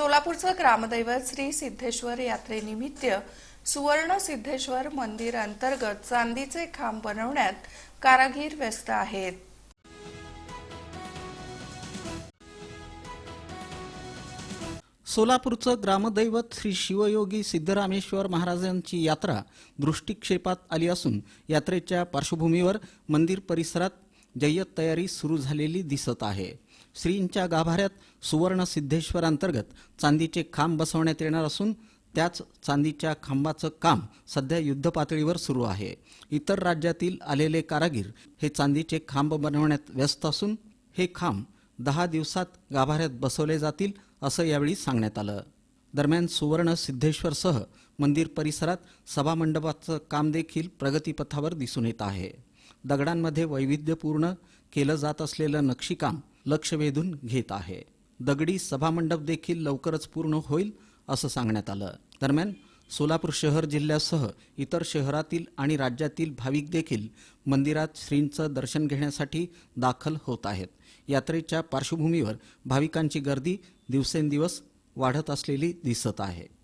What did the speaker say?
सोलापूरचं ग्रामदैवत श्री सिद्धेश्वर यात्रेनिमित्त सुवर्ण सिद्धेश्वर मंदिर अंतर्गत चांदीचे खांब बनवण्यात कारागीर व्यस्त आहेत. सोलापूरचं ग्रामदैवत श्री शिवयोगी सिद्धरामेश्वर महाराजांची यात्रा दृष्टिक्षेपात आली असून यात्रेच्या पार्श्वभूमीवर मंदिर परिसरात जय्यत तयारी सुरू झालेली दिसत आहे. श्रींच्या गाभाऱ्यात सुवर्ण सिद्धेश्वर अंतर्गत चांदीचे खांब बसवण्यात येणार असून त्याच चांदीच्या खांबाचं काम सध्या युद्धपातळीवर सुरू आहे. इतर राज्यातील आलेले कारागीर हे चांदीचे खांब बनवण्यात व्यस्त असून हे खांब दहा दिवसात गाभाऱ्यात बसवले जातील असं यावेळी सांगण्यात आलं. दरम्यान सुवर्ण सिद्धेश्वरसह मंदिर परिसरात सभामंडपाचं काम देखील प्रगतीपथावर दिसून येत आहे. दगडांमध्ये वैविध्यपूर्ण केलं जात असलेलं नक्षीकाम लक्ष वेधून घेत आहे. दगडी सभामंडप देखील लवकरच पूर्ण होईल असं सांगण्यात आलं. दरम्यान सोलापूर शहर जिल्ह्यासह इतर शहरातील आणि राज्यातील भाविक देखील मंदिरात श्रींचं दर्शन घेण्यासाठी दाखल होत आहेत. यात्रेच्या पार्श्वभूमीवर भाविकांची गर्दी दिवसेंदिवस वाढत असलेली दिसत आहे.